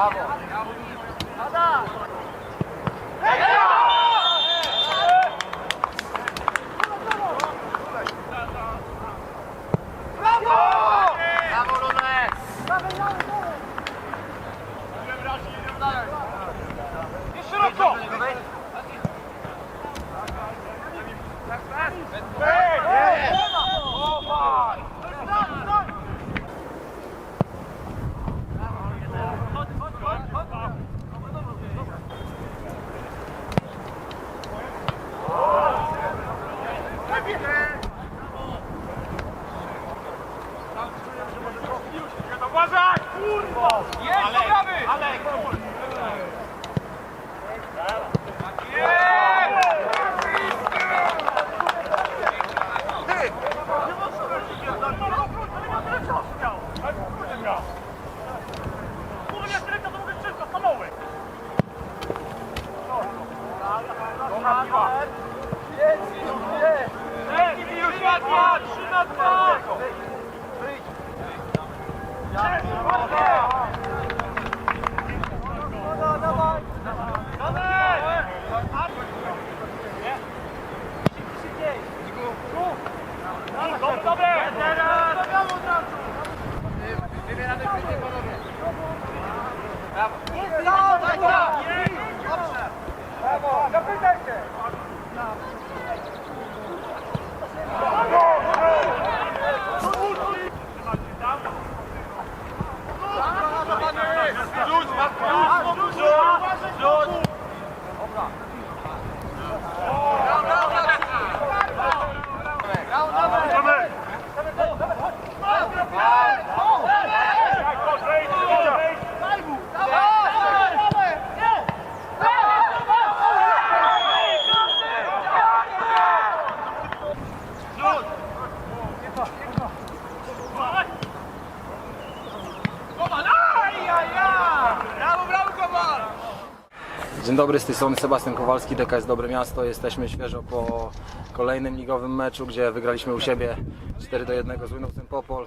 Hey! Hey! Hey! Kurwa! Jest, ale, ale, kurwa! Суть! Dzień dobry, z tej strony Sebastian Kowalski, DKS Dobre Miasto. Jesteśmy świeżo po kolejnym ligowym meczu, gdzie wygraliśmy u siebie 4 do 1 z Winowcem Popol.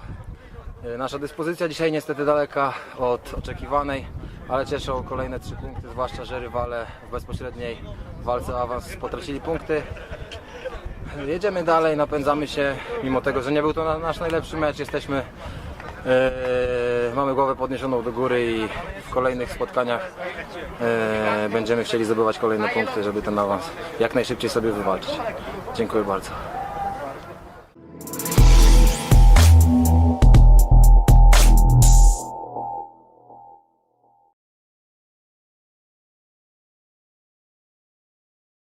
E, Nasza dyspozycja dzisiaj niestety daleka od oczekiwanej, ale cieszą kolejne 3 punkty, zwłaszcza, że rywale w bezpośredniej walce o awans potracili punkty. Jedziemy dalej, napędzamy się, mimo tego, że nie był to na- nasz najlepszy mecz, jesteśmy mamy głowę podniesioną do góry i w kolejnych spotkaniach e, będziemy chcieli zdobywać kolejne punkty, żeby ten awans jak najszybciej sobie wywalczyć. Dziękuję bardzo.